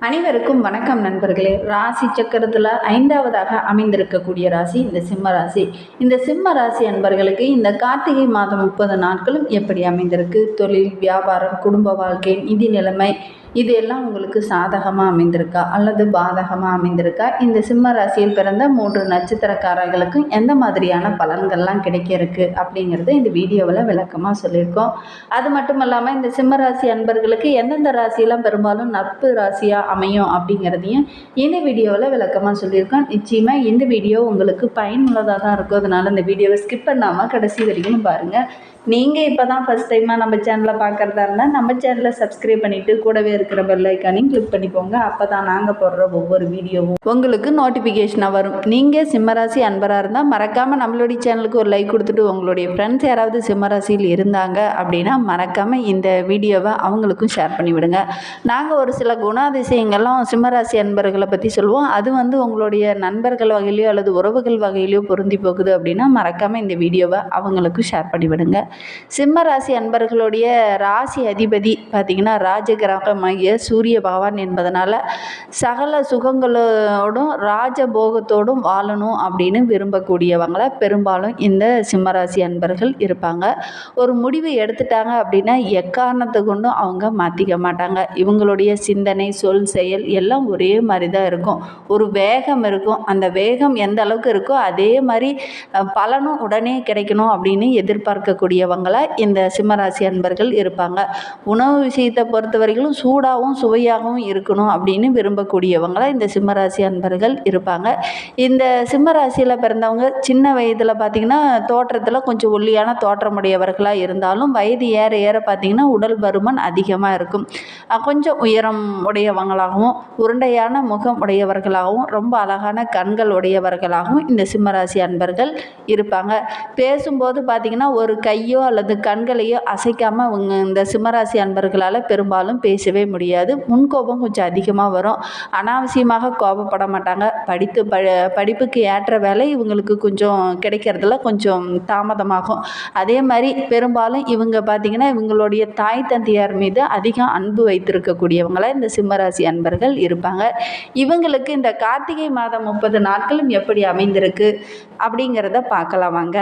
அனைவருக்கும் வணக்கம் நண்பர்களே. ராசி சக்கரத்தில் ஐந்தாவதாக அமைந்திருக்கக்கூடிய ராசி இந்த சிம்ம ராசி. இந்த சிம்ம ராசி அன்பர்களுக்கு இந்த கார்த்திகை மாதம் முப்பது நாட்களும் எப்படி அமைந்திருக்கு? தொழில் வியாபாரம் குடும்ப வாழ்க்கை நிதி நிலைமை இது எல்லாம் உங்களுக்கு சாதகமாக அமைந்திருக்கா? அல்லது பாதகமாக அமைந்திருக்கா? இந்த சிம்ம ராசியில் பிறந்த மூன்று நட்சத்திரக்காரர்களுக்கும் எந்த மாதிரியான பலன்கள்லாம் கிடைக்க இருக்கு அப்படிங்கிறத இந்த வீடியோவில் விளக்கமாக சொல்லியிருக்கோம். அது மட்டும் இல்லாமல் இந்த சிம்ம ராசி அன்பர்களுக்கு எந்தெந்த ராசியெல்லாம் பெரும்பாலும் நட்பு ராசியாக அமையும் அப்படிங்கிறதையும் இந்த வீடியோவில் விளக்கமாக சொல்லியிருக்கோம். நிச்சயமாக இந்த வீடியோ உங்களுக்கு பயனுள்ளதாக தான் இருக்கும். அதனால் இந்த வீடியோவை ஸ்கிப் பண்ணாமல் கடைசி வரைக்கும் பாருங்கள் நீங்கள் இப்போ தான் ஃபஸ்ட் டைமாக நம்ம சேனலை பார்க்குறதா இருந்தால் நம்ம சேனலை சப்ஸ்கிரைப் பண்ணிவிட்டு கூடவே இருக்கிற பெல் ஐக்கானையும் கிளிக் பண்ணிக்கோங்க. அப்போ தான் நாங்கள் போடுற ஒவ்வொரு வீடியோவும் உங்களுக்கு நோட்டிஃபிகேஷனாக வரும். நீங்கள் சிம்மராசி அன்பராக இருந்தால் மறக்காமல் நம்மளுடைய சேனலுக்கு ஒரு லைக் கொடுத்துட்டு உங்களுடைய ஃப்ரெண்ட்ஸ் யாராவது சிம்மராசியில் இருந்தாங்க அப்படின்னா மறக்காமல் இந்த வீடியோவை அவங்களுக்கும் ஷேர் பண்ணிவிடுங்க நாங்கள் ஒரு சில குணாதிசயங்கள்லாம் சிம்மராசி அன்பர்களை பற்றி சொல்லுவோம் அது வந்து உங்களுடைய நண்பர்கள் வகையிலையோ அல்லது உறவுகள் வகையிலையோ பொருந்தி போகுது அப்படின்னா மறக்காமல் இந்த வீடியோவை அவங்களுக்கும் ஷேர் பண்ணிவிடுங்க சிம்மராசி சிம்ம ராசி அன்பர்களுடைய ராசி அதிபதி பார்த்திங்கன்னா ராஜகிரகமாகிய சூரிய பகவான் என்பதனால் சகல சுகங்களோடும் ராஜபோகத்தோடும் வாழணும் அப்படின்னு விரும்பக்கூடியவங்களை பெரும்பாலும் இந்த சிம்மராசி அன்பர்கள் இருப்பாங்க. ஒரு முடிவு எடுத்துட்டாங்க அப்படின்னா எக்காரணத்தை கொண்டும் அவங்க மாற்றிக்க மாட்டாங்க. இவங்களுடைய சிந்தனை சொல் செயல் எல்லாம் ஒரே மாதிரி தான் இருக்கும். ஒரு வேகம் இருக்கும். அந்த வேகம் எந்த அளவுக்கு இருக்கோ அதே மாதிரி பலனும் உடனே கிடைக்கணும் அப்படின்னு எதிர்பார்க்கக்கூடியவங்களாக இந்த சிம்மராசி அன்பர்கள் இருப்பாங்க. உணவு விஷயத்தை பொறுத்த வரைக்கும் சூடாகவும் சுவையாகவும் இருக்கணும் அப்படின்னு விரும்பக்கூடியவங்களாக இந்த சிம்மராசி அன்பர்கள் இருப்பாங்க. இந்த சிம்மராசியில் பிறந்தவங்க சின்ன வயதில் பார்த்திங்கன்னா தோற்றத்தில் கொஞ்சம் ஒல்லியான தோற்றமுடையவர்களாக இருந்தாலும் வயது ஏற ஏற பார்த்திங்கன்னா உடல் பருமன் அதிகமாக இருக்கும். கொஞ்சம் உயரம் உடையவங்களாகவும் உருண்டையான முகம் உடையவர்களாகவும் ரொம்ப அழகான கண்கள் உடையவர்களாகவும் இந்த சிம்மராசி அன்பர்கள் இருப்பாங்க. பேசும்போது பார்த்திங்கன்னா ஒரு கையோ அல்லது கண்களையோ அசைக்காமல் அவங்க இந்த சிம்மராசி அன்பர்களால் பெரும்பாலும் பேசவே முடியாது. முன்கோபம் கொஞ்சம் அதிகமாக வரும். அனாவசியமாக கோபப்பட மாட்டாங்க. படித்து ப படிப்புக்கு ஏற்ற வேலை இவங்களுக்கு கொஞ்சம் கிடைக்கிறதுல கொஞ்சம் தாமதமாகும். அதே மாதிரி பெரும்பாலும் இவங்க பார்த்திங்கன்னா இவங்களுடைய தாய் தந்தையார் மீது அதிகம் அன்பு வைத்திருக்கக்கூடியவங்களாக இந்த சிம்மராசி அன்பர்கள் இருப்பாங்க. இவங்களுக்கு இந்த கார்த்திகை மாதம் முப்பது நாட்களும் எப்படி அமைந்திருக்கு அப்படிங்கிறத பார்க்கலாம் வாங்க.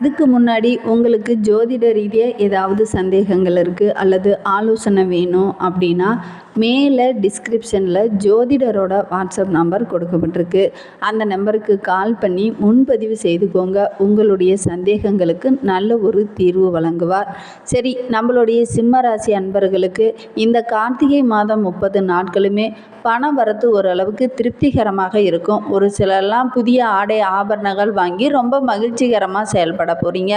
இதுக்கு முன்னாடி உங்களுக்கு ஜோதிட ரீதியாக ஏதாவது சந்தேகங்கள் இருக்குது அல்லது ஆலோசனை வேணும் அப்படின்னா மேலே டிஸ்கிரிப்ஷனில் ஜோதிடரோட வாட்ஸ்அப் நம்பர் கொடுக்கப்பட்டிருக்கு. அந்த நம்பருக்கு கால் பண்ணி முன்பதிவு செய்துக்கோங்க. உங்களுடைய சந்தேகங்களுக்கு நல்ல ஒரு தீர்வு வழங்குவார். சரி நம்மளுடைய சிம்ம ராசி அன்பர்களுக்கு இந்த கார்த்திகை மாதம் முப்பது நாட்களுமே பண வரத்து ஓரளவுக்கு திருப்திகரமாக இருக்கும். ஒரு சிலர்லாம் புதிய ஆடை ஆபரணங்கள் வாங்கி ரொம்ப மகிழ்ச்சிகரமாக செயல்பட போகிறீங்க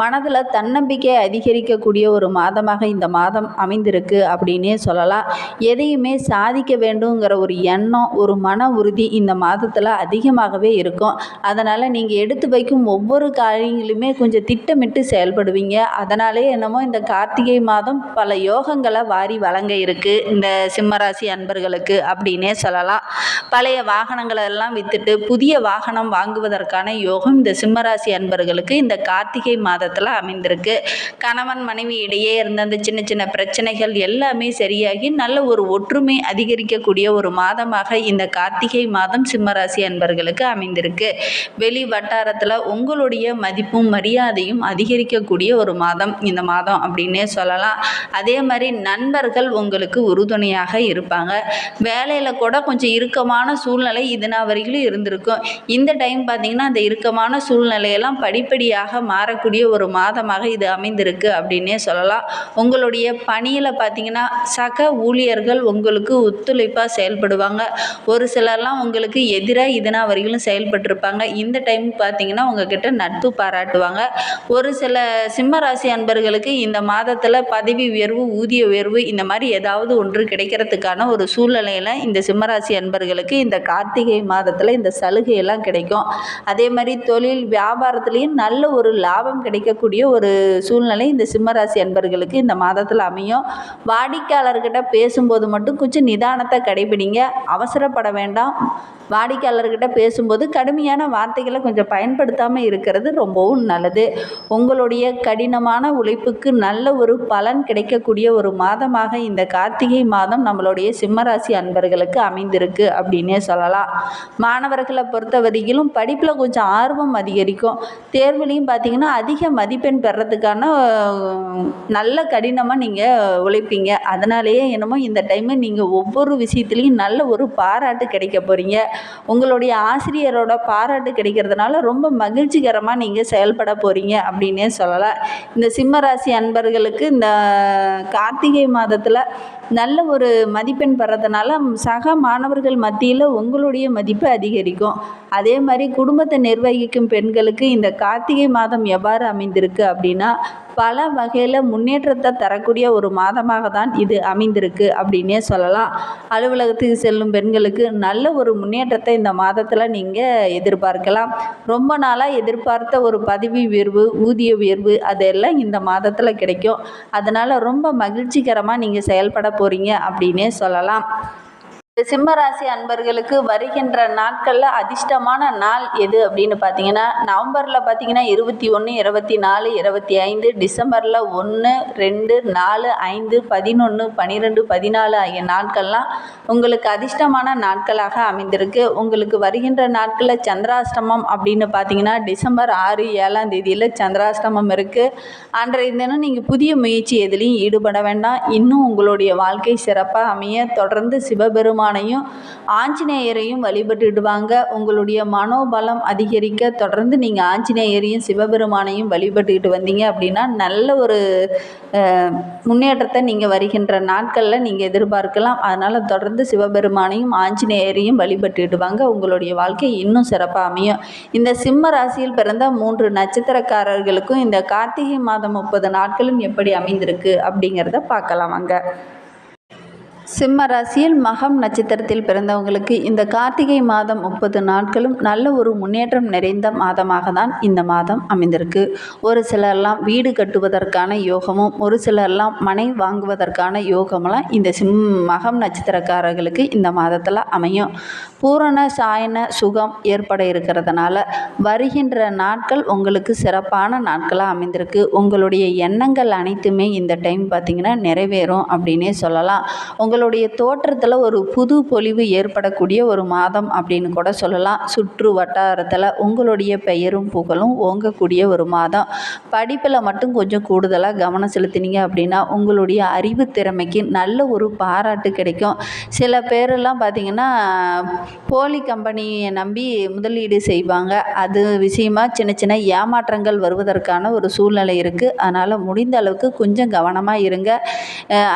மனதில் தன்னம்பிக்கை அதிகரிக்கக்கூடிய ஒரு மாதமாக இந்த மாதம் அமைந்திருக்கு அப்படின்னே சொல்லலாம். எதையுமே சாதிக்க வேண்டுங்கிற ஒரு எண்ணம் ஒரு மன உறுதி இந்த மாதத்தில் அதிகமாகவே இருக்கும். அதனால் நீங்கள் எடுத்து வைக்கும் ஒவ்வொரு காரியங்களுமே கொஞ்சம் திட்டமிட்டு செயல்படுவீங்க. அதனாலே என்னமோ இந்த கார்த்திகை மாதம் பல யோகங்களை வாரி வழங்க இருக்குது இந்த சிம்மராசி அன்பர்களுக்கு அப்படின்னே சொல்லலாம். பழைய வாகனங்களை எல்லாம் வித்துட்டு புதிய வாகனம் வாங்குவதற்கான யோகம் இந்த சிம்மராசி அன்பர்களுக்கு இந்த கார்த்திகை மாதத்தில் அமைந்திருக்கு. கணவன் மனைவி இடையே இருந்த அந்த சின்ன சின்ன பிரச்சனைகள் எல்லாமே சரியாகி நல்ல ஒரு ஒற்றுமை அதிகரிக்கக்கூடிய ஒரு மாதமாக இந்த கார்த்திகை மாதம் சிம்மராசி அன்பர்களுக்கு அமைந்திருக்கு. வெளி வட்டாரத்தில் உங்களுடைய மதிப்பும் மரியாதையும் அதிகரிக்கக்கூடிய ஒரு மாதம் இந்த மாதம் அப்படின்னே சொல்லலாம். அதே மாதிரி நண்பர்கள் உங்களுக்கு உறுதுணையாக இருப்பாங்க. வேலையில் கூட கொஞ்சம் இறுக்கமான சூழ்நிலை இதுனா வரைக்கும் இருந்திருக்கும். இந்த டைம் பார்த்தீங்கன்னா அந்த இறுக்கமான சூழ்நிலையெல்லாம் படிப்படியாக மாறக்கூடிய ஒரு மாதமாக இது அமைந்திருக்கு அப்படின்னே சொல்லலாம். உங்களுடைய பணியில் பார்த்தீங்கன்னா சக ஊழியர்கள் உங்களுக்கு ஒத்துழைப்பாக செயல்படுவாங்க. ஒரு சிலர்லாம் உங்களுக்கு எதிராக இதனா வரையிலும் செயல்பட்டிருப்பாங்க. இந்த டைம் பார்த்தீங்கன்னா உங்ககிட்ட நட்பு பாராட்டுவாங்க. ஒரு சில சிம்ம ராசி அன்பர்களுக்கு இந்த மாதத்தில் பதவி உயர்வு ஊதிய உயர்வு இந்த மாதிரி ஏதாவது ஒன்று கிடைக்கிறதுக்கான ஒரு சூழ்நிலையில் இந்த சிம்மராசி அன்பர்களுக்கு இந்த கார்த்திகை மாதத்தில் இந்த சலுகையெல்லாம் கிடைக்கும். அதே மாதிரி தொழில் வியாபாரத்துலேயும் நல்ல ஒரு லாபம் கிடைக்கக்கூடிய ஒரு சூழ்நிலை இந்த சிம்மராசி அன்பர்களுக்கு இந்த மாதத்தில் அமையும். வாடிக்கையாளர்கிட்ட பேசும் பேசும்போது மட்டும் கொஞ்சம் நிதானத்தை கடைபிடிங்க. அவசரப்பட வேண்டாம். வாடிக்கையாளர்கிட்ட பேசும்போது கடுமையான வார்த்தைகளை கொஞ்சம் பயன்படுத்தாமல் இருக்கிறது ரொம்பவும் நல்லது. உங்களுடைய கடினமான உழைப்புக்கு நல்ல ஒரு பலன் கிடைக்கக்கூடிய ஒரு மாதமாக இந்த கார்த்திகை மாதம் நம்மளுடைய சிம்மராசி அன்பர்களுக்கு அமைந்திருக்கு அப்படின்னே சொல்லலாம். மாணவர்களை பொறுத்த வரையிலும் படிப்பில் கொஞ்சம் ஆர்வம் அதிகரிக்கும். தேர்வுலையும் பார்த்தீங்கன்னா அதிக மதிப்பெண் பெறத்துக்கான நல்ல கடினமாக நீங்கள் உழைப்பீங்க. அதனாலேயே என்னமோ இந்த டைமு நீங்கள் ஒவ்வொரு விஷயத்துலையும் நல்ல ஒரு பாராட்டு கிடைக்க போகிறீங்க உங்களுடைய ஆசிரியரோட பாராட்டு கிடைக்கிறதுனால ரொம்ப மகிழ்ச்சிகரமாக நீங்கள் செயல்பட போகிறீங்க அப்படின்னே சொல்லலாம். இந்த சிம்மராசி அன்பர்களுக்கு இந்த கார்த்திகை மாதத்தில் நல்ல ஒரு மதிப்பெண் பெறதுனால சக மாணவர்கள் மத்தியில் உங்களுடைய மதிப்பு அதிகரிக்கும். அதே மாதிரி குடும்பத்தை நிர்வகிக்கும் பெண்களுக்கு இந்த கார்த்திகை மாதம் எவ்வாறு அமைந்திருக்கு அப்படின்னா பல வகையில் முன்னேற்றத்தை தரக்கூடிய ஒரு மாதமாக தான் இது அமைந்திருக்கு அப்படின்னே சொல்லலாம். அலுவலகத்துக்கு செல்லும் பெண்களுக்கு நல்ல ஒரு முன்னேற்றத்தை இந்த மாதத்தில் நீங்கள் எதிர்பார்க்கலாம். ரொம்ப நாளாக எதிர்பார்த்த ஒரு பதவி உயர்வு ஊதிய உயர்வு அதெல்லாம் இந்த மாதத்தில் கிடைக்கும். அதனால் ரொம்ப மகிழ்ச்சிகரமாக நீங்கள் செயல்பட போகிறீங்க அப்படின்னே சொல்லலாம். சிம்மராசி அன்பர்களுக்கு வருகின்ற நாட்களில் அதிர்ஷ்டமான நாள் எது அப்படின்னு பார்த்தீங்கன்னா நவம்பரில் பார்த்தீங்கன்னா இருபத்தி ஒன்று இருபத்தி நாலு இருபத்தி ஐந்து டிசம்பரில் ஒன்று ரெண்டு நாலு ஐந்து பதினொன்று பன்னிரெண்டு பதினாலு ஆகிய நாட்கள்லாம் உங்களுக்கு அதிர்ஷ்டமான நாட்களாக அமைந்திருக்கு. உங்களுக்கு வருகின்ற நாட்களில் சந்திராஷ்டமம் அப்படின்னு பார்த்தீங்கன்னா டிசம்பர் ஆறு ஏழாம் தேதியில் சந்திராஷ்டமம் இருக்குது அன்றைய தினம் நீங்கள் புதிய முயற்சி எதுலேயும் ஈடுபட வேண்டாம். இன்னும் உங்களுடைய வாழ்க்கை சிறப்பாக அமைய தொடர்ந்து சிவபெருமான சிவபெருமானையும் ஆஞ்சநேயரையும் வழிபட்டுடுவாங்க. உங்களுடைய மனோபலம் அதிகரிக்க தொடர்ந்து நீங்கள் ஆஞ்சநேயரையும் சிவபெருமானையும் வழிபட்டுக்கிட்டு வந்தீங்க அப்படின்னா நல்ல ஒரு முன்னேற்றத்தை நீங்கள் வருகின்ற நாட்களில் நீங்கள் எதிர்பார்க்கலாம். அதனால் தொடர்ந்து சிவபெருமானையும் ஆஞ்சநேயரையும் வழிபட்டுடுவாங்க. உங்களுடைய வாழ்க்கை இன்னும் சிறப்பாக அமையும். இந்த சிம்ம ராசியில் பிறந்த மூன்று நட்சத்திரக்காரர்களுக்கும் இந்த கார்த்திகை மாதம் முப்பது நாட்களும் எப்படி அமைந்திருக்கு அப்படிங்கிறத பார்க்கலாம் வாங்க. சிம்ம ராசியில் மகம் நட்சத்திரத்தில் பிறந்தவங்களுக்கு இந்த கார்த்திகை மாதம் முப்பது நாட்களும் நல்ல ஒரு முன்னேற்றம் நிறைந்த மாதமாக தான் இந்த மாதம் அமைந்திருக்கு. ஒரு சிலர்லாம் வீடு கட்டுவதற்கான யோகமும் ஒரு சிலர்லாம் மனை வாங்குவதற்கான யோகமெல்லாம் இந்த சிம் மகம் நட்சத்திரக்காரர்களுக்கு இந்த மாதத்தில் அமையும். பூரண சாயன சுகம் ஏற்பட இருக்கிறதுனால வருகின்ற நாட்கள் உங்களுக்கு சிறப்பான நாட்களாக அமைந்திருக்கு. உங்களுடைய எண்ணங்கள் அனைத்துமே இந்த டைம் பார்த்திங்கன்னா நிறைவேறும் அப்படின்னே சொல்லலாம். உங்களுடைய தோற்றத்தில் ஒரு புது பொலிவு ஏற்படக்கூடிய ஒரு மாதம் அப்படின்னு கூட சொல்லலாம். சுற்று வட்டாரத்தில் உங்களுடைய பெயரும் புகழும் ஓங்கக்கூடிய ஒரு மாதம். படிப்பில் மட்டும் கொஞ்சம் கூடுதலாக கவனம் செலுத்தினீங்க அப்படின்னா உங்களுடைய அறிவு திறமைக்கு நல்ல ஒரு பாராட்டு கிடைக்கும். சில பேரெல்லாம் பார்த்திங்கன்னா போலி கம்பெனியை நம்பி முதலீடு செய்வாங்க. அது விஷயமா சின்ன சின்ன ஏமாற்றங்கள் வருவதற்கான ஒரு சூழ்நிலை இருக்குது அதனால் முடிந்த அளவுக்கு கொஞ்சம் கவனமாக இருங்க.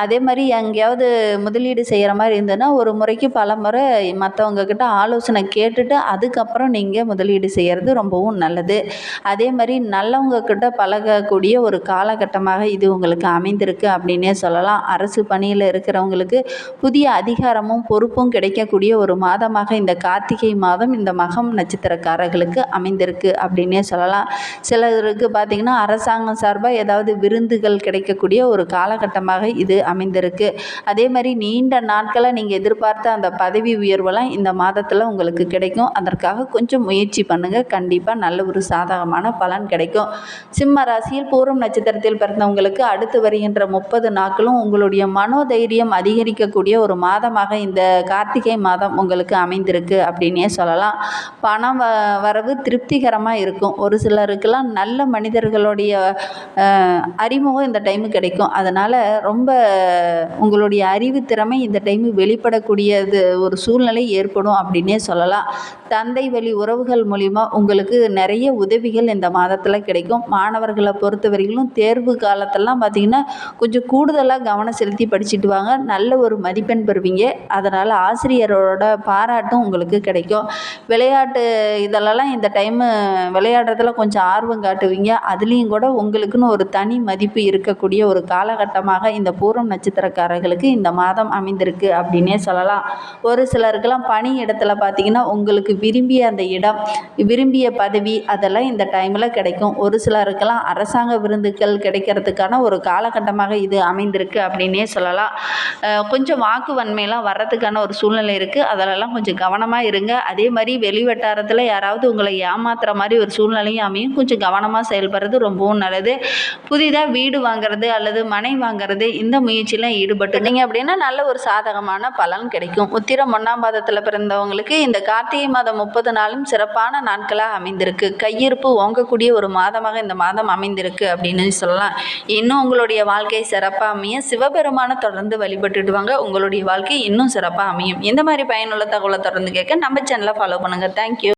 அதே மாதிரி எங்கேயாவது முதலீடு செய்கிற மாதிரி இருந்ததுன்னா ஒரு முறைக்கு பல முறை மற்றவங்கக்கிட்ட ஆலோசனை கேட்டுட்டு அதுக்கப்புறம் நீங்கள் முதலீடு செய்கிறது ரொம்பவும் நல்லது. அதே மாதிரி நல்லவங்கக்கிட்ட பழகக்கூடிய ஒரு காலகட்டமாக இது உங்களுக்கு அமைந்திருக்கு அப்படின்னே சொல்லலாம். அரசு பணியில் இருக்கிறவங்களுக்கு புதிய அதிகாரமும் பொறுப்பும் கிடைக்கக்கூடிய ஒரு மாதமாக இந்த கார்த்திகை மாதம் இந்த மகம் நட்சத்திரக்காரர்களுக்கு அமைந்திருக்கு அப்படின்னே சொல்லலாம். சிலருக்கு பார்த்திங்கன்னா அரசாங்கம் சார்பாக ஏதாவது விருந்துகள் கிடைக்கக்கூடிய ஒரு காலகட்டமாக இது அமைந்திருக்கு. அதே மாதிரி நீண்ட நாட்களை நீங்கள் எதிர்பார்த்த அந்த பதவி உயர்வெல்லாம் இந்த மாதத்தில் உங்களுக்கு கிடைக்கும். அதற்காக கொஞ்சம் முயற்சி பண்ணுங்கள் கண்டிப்பாக நல்ல ஒரு சாதகமான பலன் கிடைக்கும். சிம்ம ராசியில் பூரம் நட்சத்திரத்தில் பிறந்தவங்களுக்கு அடுத்து வருகின்ற முப்பது நாட்களும் உங்களுடைய மனோதைரியம் அதிகரிக்கக்கூடிய ஒரு மாதமாக இந்த கார்த்திகை மாதம் உங்களுக்கு அமைந்திருக்கு அப்படின்னே சொல்லலாம். பணம் வ வரவு திருப்திகரமாக இருக்கும். ஒரு சிலருக்கெல்லாம் நல்ல மனிதர்களுடைய அறிமுகம் இந்த டைமு கிடைக்கும். அதனால் ரொம்ப உங்களுடைய அறிவு திறமை இந்த டைம் வெளிப்படக்கூடியது ஒரு சூழ்நிலை ஏற்படும் அப்படின்னே சொல்லலாம். தந்தை வழி உறவுகள் மூலிமா உங்களுக்கு நிறைய உதவிகள் இந்த மாதத்தில் கிடைக்கும். மாணவர்களை பொறுத்தவரையிலும் தேர்வு காலத்திலலாம் பார்த்திங்கன்னா கொஞ்சம் கூடுதலாக கவனம் செலுத்தி படிச்சுட்டு வாங்க. நல்ல ஒரு மதிப்பெண் பெறுவீங்க. அதனால் ஆசிரியரோட பாராட்டும் உங்களுக்கு கிடைக்கும். விளையாட்டு இதெல்லாம் இந்த டைமு விளையாடுறதுல கொஞ்சம் ஆர்வம் காட்டுவீங்க. அதுலேயும் கூட உங்களுக்குன்னு ஒரு தனி மதிப்பு இருக்கக்கூடிய ஒரு காலகட்டமாக இந்த பூரம் நட்சத்திரக்காரர்களுக்கு இந்த மாதம் அமைந்திருக்கு அப்படின்னே சொல்லலாம். ஒரு சிலருக்கெல்லாம் பணி இடத்துல பார்த்தீங்கன்னா உங்களுக்கு விரும்பிய அந்த இடம் விரும்பிய பதவி அதெல்லாம் இந்த டைமில் கிடைக்கும். ஒரு சிலருக்கெல்லாம் அரசாங்க விருந்துகள் கிடைக்கிறதுக்கான ஒரு காலகட்டமாக இது அமைந்திருக்கு அப்படின்னே சொல்லலாம். கொஞ்சம் வாக்கு வன்மையெல்லாம் வர்றதுக்கான ஒரு சூழ்நிலை இருக்குது அதிலெல்லாம் கொஞ்சம் கவனமாக இருங்க. அதே மாதிரி வெளி வட்டாரத்தில் யாராவது உங்களை ஏமாத்துற மாதிரி ஒரு சூழ்நிலையும் அமையும். கொஞ்சம் கவனமாக செயல்படுறது ரொம்பவும் நல்லது. புதிதாக வீடு வாங்குறது அல்லது மனை வாங்குறது இந்த முயற்சியெலாம் ஈடுபட்டுட்டீங்க அப்படின்னா நல்ல ஒரு சாதகமான பலன் கிடைக்கும். உத்திரம் ஒன்றாம் பாதத்தில் பிறந்தவங்களுக்கு இந்த கார்த்திகை மாதம் மாதம் முப்பது நாளும் சிறப்பான நாட்களாக அமைந்திருக்கு. கையிருப்பு ஓங்கக்கூடிய ஒரு மாதமாக இந்த மாதம் அமைந்திருக்கு அப்படின்னு சொல்லலாம். இன்னும் உங்களுடைய வாழ்க்கை சிறப்பாக அமைய சிவபெருமானை தொடர்ந்து வழிபட்டுட்டு வாங்க உங்களுடைய வாழ்க்கை இன்னும் சிறப்பாக அமையும். இந்த மாதிரி பயனுள்ள தகவலை தொடர்ந்து கேட்க நம்ம சேனலை ஃபாலோ பண்ணுங்கள் தேங்க்யூ